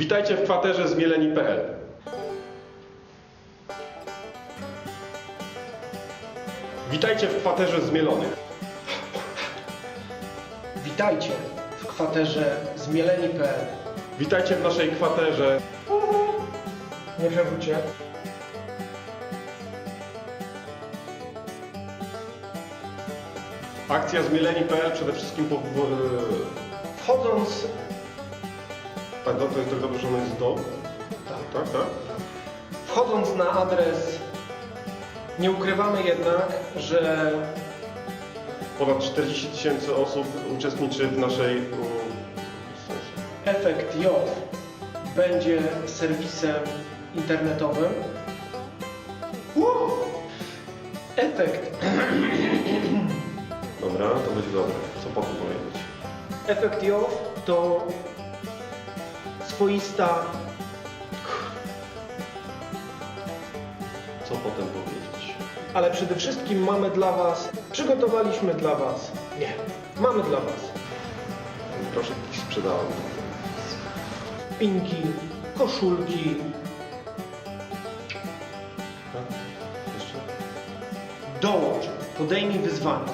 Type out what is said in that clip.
Witajcie w kwaterze zmieleni.pl. Witajcie w kwaterze zmielonych. Witajcie w kwaterze zmieleni.pl. Witajcie w naszej kwaterze. Nie przewróćcie. Akcja zmieleni.pl przede wszystkim po... Wchodząc... Tak, no, to jest tak ono jest do. Tak. Tak, tak. Wchodząc na adres nie ukrywamy jednak, że Ponad 40 tysięcy osób uczestniczy w naszej... mm. Efekt J będzie serwisem internetowym. Efekt, Dobra, to będzie dobre. Co potem powiedzieć? efekt J to swoista Co potem powiedzieć? ale przede wszystkim mamy dla Was, przygotowaliśmy dla Was, nie, mamy dla Was Proszę, sprzedałem. pinki, koszulki, Tak? Jeszcze? dołącz, podejmij wyzwanie.